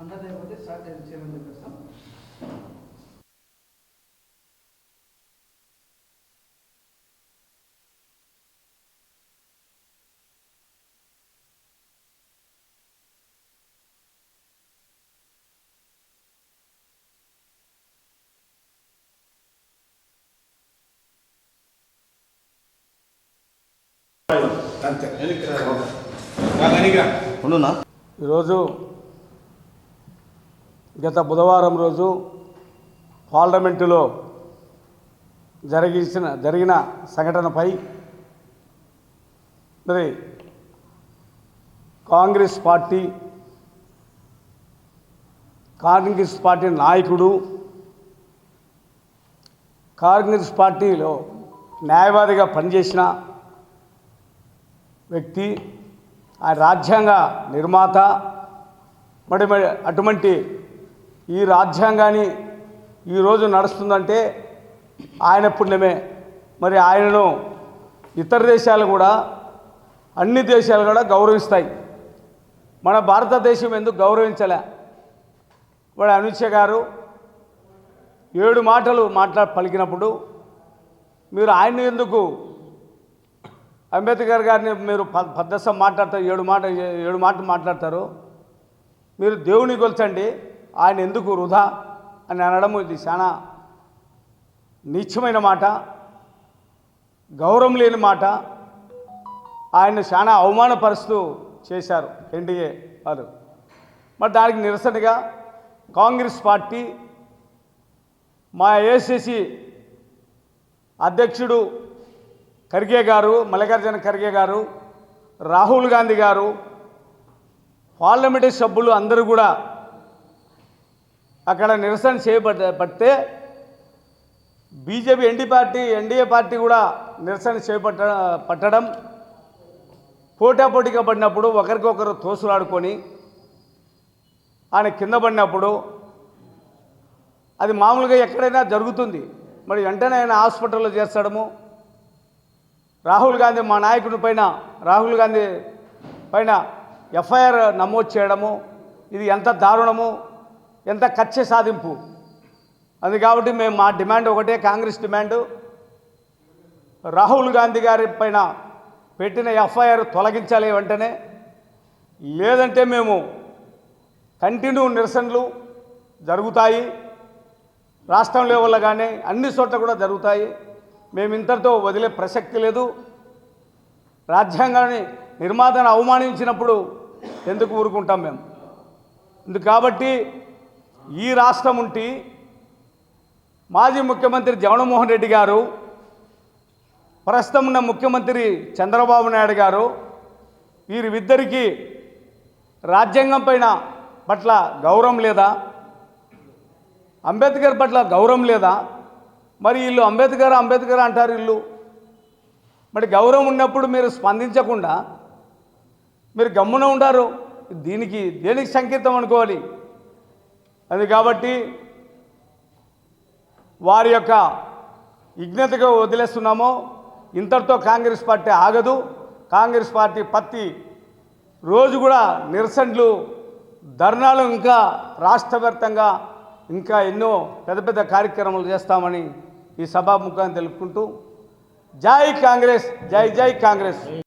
అందరిది అయిపోతే స్టార్ట్ చేయమని చెప్పేస్తాం ఈరోజు గత బుధవారం రోజు పార్లమెంటులో జరిగించిన జరిగిన సంఘటనపై మరి కాంగ్రెస్ పార్టీ కాంగ్రెస్ పార్టీ నాయకుడు కాంగ్రెస్ పార్టీలో న్యాయవాదిగా పనిచేసిన వ్యక్తి ఆయన రాజ్యాంగ నిర్మాత మరి మరి అటువంటి ఈ రాజ్యాంగాన్ని ఈరోజు నడుస్తుందంటే ఆయన పుణ్యమే. మరి ఆయనను ఇతర దేశాలు కూడా అన్ని దేశాలు కూడా గౌరవిస్తాయి. మన భారతదేశం ఎందుకు గౌరవించలే? వాడు అమిత్ షా గారు ఏడు మాటలు మాట్లా పలికినప్పుడు మీరు ఆయన్ని ఎందుకు అంబేద్కర్ గారిని మీరు పద్దసం మాట్లాడతారు ఏడు మాట ఏడు మాటలు మాట్లాడతారు. మీరు దేవుని కొల్చండి. ఆయన ఎందుకు వృధా అని అనడం ఇది చాలా నీచమైన మాట గౌరవం లేని మాట. ఆయన చాలా అవమానపరుస్తూ చేశారు ఎన్డీఏ వారు మరి దానికి నిరసనగా కాంగ్రెస్ పార్టీ మా ఏసీసీ అధ్యక్షుడు ఖర్గే గారు మల్లికార్జున ఖర్గే గారు రాహుల్ గాంధీ గారు పార్లమెంటరీ సభ్యులు అందరూ కూడా అక్కడ నిరసన చేయబడ్డ పడితే BJP ND party NDA party కూడా నిరసన చేపట్ట పట్టడం. పోటాపోటీగా పడినప్పుడు ఒకరికొకరు తోసులాడుకొని ఆయన కింద పడినప్పుడు అది మామూలుగా ఎక్కడైనా జరుగుతుంది. మరి వెంటనే ఆయన హాస్పిటల్లో చేస్తాడము రాహుల్ గాంధీ మా నాయకుడి పైన రాహుల్ గాంధీ పైన ఎఫ్ఐఆర్ నమోదు చేయడము. ఇది ఎంత దారుణము. ఎంత కక్ష సాధింపు. అది కాబట్టి మేము మా డిమాండ్ ఒకటే కాంగ్రెస్ డిమాండు. రాహుల్ గాంధీ గారి పైన పెట్టిన ఎఫ్ఐఆర్ తొలగించాలి వెంటనే. లేదంటే మేము కంటిన్యూ నిరసనలు జరుగుతాయి. రాష్ట్రం లెవెల్లో కానీ అన్ని చోట్ల కూడా జరుగుతాయి. మేము ఇంతటితో వదిలే ప్రసక్తి లేదు. రాజ్యాంగాన్ని నిర్మాతను అవమానించినప్పుడు ఎందుకు ఊరుకుంటాం మేము? ఇందు కాబట్టి ఈ రాష్ట్రం ఉంటి మాజీ ముఖ్యమంత్రి జగన్మోహన్ రెడ్డి గారు ప్రస్తుతం ఉన్న ముఖ్యమంత్రి చంద్రబాబు నాయుడు గారు వీరిద్దరికీ రాజ్యాంగం పైన పట్ల గౌరవం లేదా? అంబేద్కర్ పట్ల గౌరవం లేదా? మరి వీళ్ళు అంబేద్కర్ అంబేద్కర్ అంటారు వీళ్ళు. మరి గౌరవం ఉన్నప్పుడు మీరు స్పందించకుండా మీరు గమ్మున ఉంటారు దీనికి దేనికి సంకేతం అనుకోవాలి? అది కాబట్టి వారి యొక్క విజ్ఞతగా వదిలేస్తున్నామో ఇంతటితో కాంగ్రెస్ పార్టీ ఆగదు. కాంగ్రెస్ పార్టీ పత్తి రోజు కూడా నిరసనలు ధర్నాలు ఇంకా రాష్ట్రవ్యాప్తంగా ఇంకా ఎన్నో పెద్ద పెద్ద కార్యక్రమాలు చేస్తామని ఈ సభాముఖాన్ని తెలుపుకుంటూ జై కాంగ్రెస్ జై జై కాంగ్రెస్.